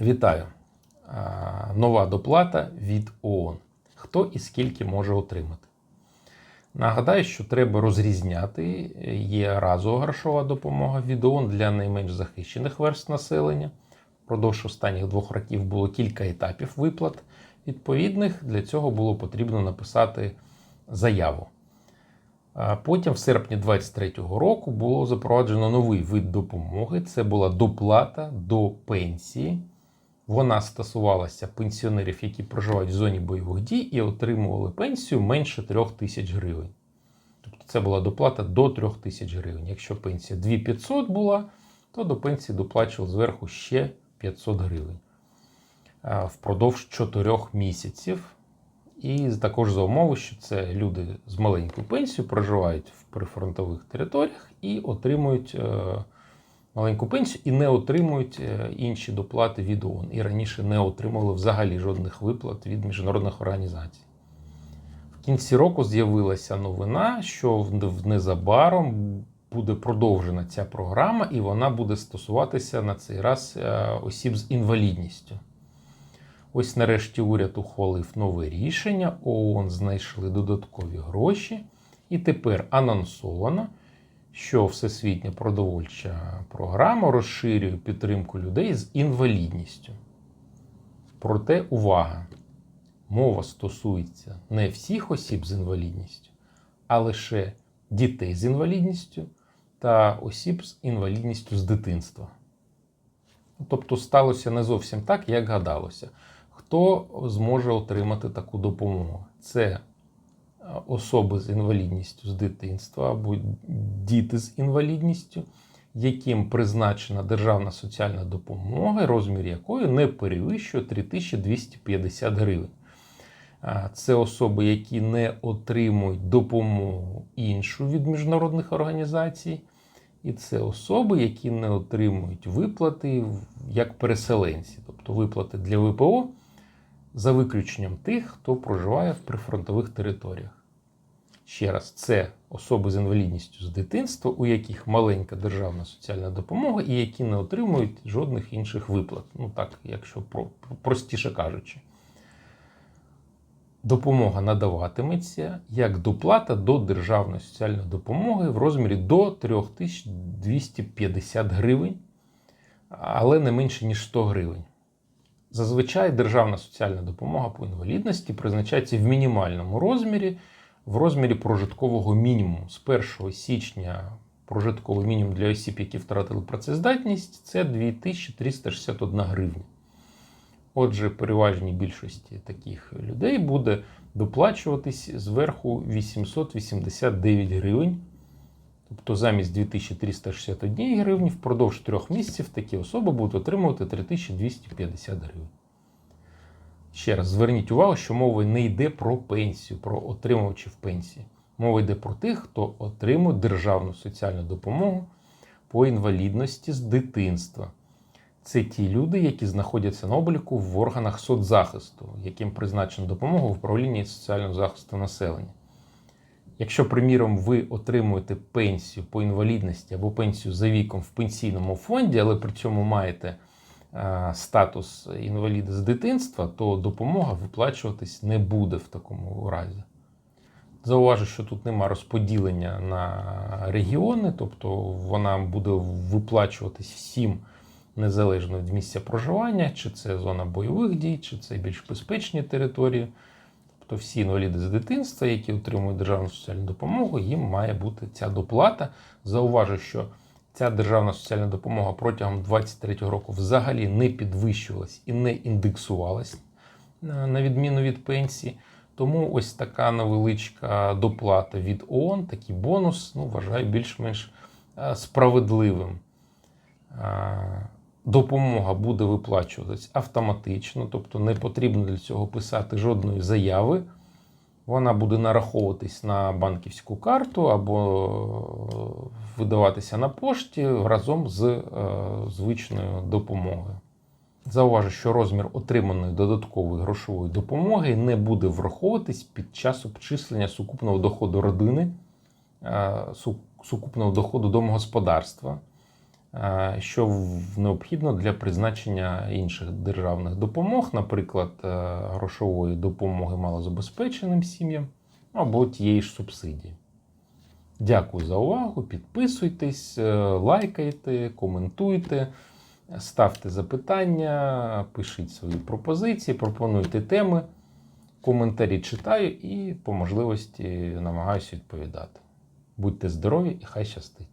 Вітаю! Нова доплата від ООН. Хто і скільки може отримати? Нагадаю, що треба розрізняти. Є разова грошова допомога від ООН для найменш захищених верств населення. Впродовж останніх двох років було кілька етапів виплат відповідних. Для цього було потрібно написати заяву. Потім, в серпні 2023 року, було запроваджено новий вид допомоги. Це була доплата до пенсії. Вона стосувалася пенсіонерів, які проживають в зоні бойових дій і отримували пенсію менше 3 тисяч гривень. Тобто це була доплата до 3 тисяч гривень. Якщо пенсія 2500 була, то до пенсії доплачували зверху ще 500 гривень впродовж 4 місяців. І також за умови, що це люди з маленькою пенсією проживають в прифронтових територіях і отримують е, маленьку пенсію і не отримують е, інші доплати від ООН. І раніше не отримували взагалі жодних виплат від міжнародних організацій. В кінці року з'явилася новина, що незабаром буде продовжена ця програма, і вона буде стосуватися на цей раз е, осіб з інвалідністю. Ось нарешті уряд ухвалив нове рішення, ООН знайшли додаткові гроші, і тепер анонсовано, що Всесвітня продовольча програма розширює підтримку людей з інвалідністю. Проте увага! Мова стосується не всіх осіб з інвалідністю, а лише дітей з інвалідністю та осіб з інвалідністю з дитинства. Тобто сталося не зовсім так, як гадалося. Хто зможе отримати таку допомогу? Це особи з інвалідністю з дитинства або діти з інвалідністю, яким призначена державна соціальна допомога, розмір якої не перевищує 3250 гривень. Це особи, які не отримують допомогу іншу від міжнародних організацій, і це особи, які не отримують виплати як переселенці, тобто виплати для ВПО за виключенням тих, хто проживає в прифронтових територіях. Ще раз, це особи з інвалідністю з дитинства, у яких маленька державна соціальна допомога і які не отримують жодних інших виплат. Ну так, якщо про, простіше кажучи. Допомога надаватиметься як доплата до державної соціальної допомоги в розмірі до 3250 гривень, але не менше, ніж 100 гривень. Зазвичай державна соціальна допомога по інвалідності призначається в мінімальному розмірі, в розмірі прожиткового мінімуму. З 1 січня прожитковий мінімум для осіб, які втратили працездатність, це 2361 гривня. Отже, переважній більшості таких людей буде доплачуватись зверху 889 гривень. Тобто замість 2361 гривні впродовж трьох місяців такі особи будуть отримувати 3250 гривень. Ще раз зверніть увагу, що мова не йде про пенсію, про отримувачів пенсії. Мова йде про тих, хто отримує державну соціальну допомогу по інвалідності з дитинства. Це ті люди, які знаходяться на обліку в органах соцзахисту, яким призначена допомога в управлінні соціального захисту населення. Якщо, приміром, ви отримуєте пенсію по інвалідності або пенсію за віком в пенсійному фонді, але при цьому маєте е, статус інваліда з дитинства, то допомога виплачуватись не буде в такому разі. Зауважу, що тут нема розподілення на регіони, тобто вона буде виплачуватись всім незалежно від місця проживання, чи це зона бойових дій, чи це більш безпечні території. Тобто всі інваліди з дитинства, які отримують державну соціальну допомогу, їм має бути ця доплата. Зауважу, що ця державна соціальна допомога протягом 2023 року взагалі не підвищувалась і не індексувалась на на відміну від пенсії. Тому ось така невеличка доплата від ООН, такий бонус, ну, вважаю більш-менш е, справедливим. Е, Допомога буде виплачуватись автоматично, тобто не потрібно для цього писати жодної заяви. Вона буде нараховуватись на банківську карту або видаватися на пошті разом з е, звичною допомогою. Зауважу, що розмір отриманої додаткової грошової допомоги не буде враховуватись під час обчислення сукупного доходу родини, е, сукупного доходу домогосподарства е, що необхідно для призначення інших державних допомог, наприклад, е, грошової допомоги малозабезпеченим сім'ям або тієї ж субсидії. Дякую за увагу. Підписуйтесь, е, лайкайте, коментуйте, ставте запитання, пишіть свої пропозиції, пропонуйте теми. Коментарі читаю і по можливості намагаюся відповідати. Будьте здорові і хай щастить!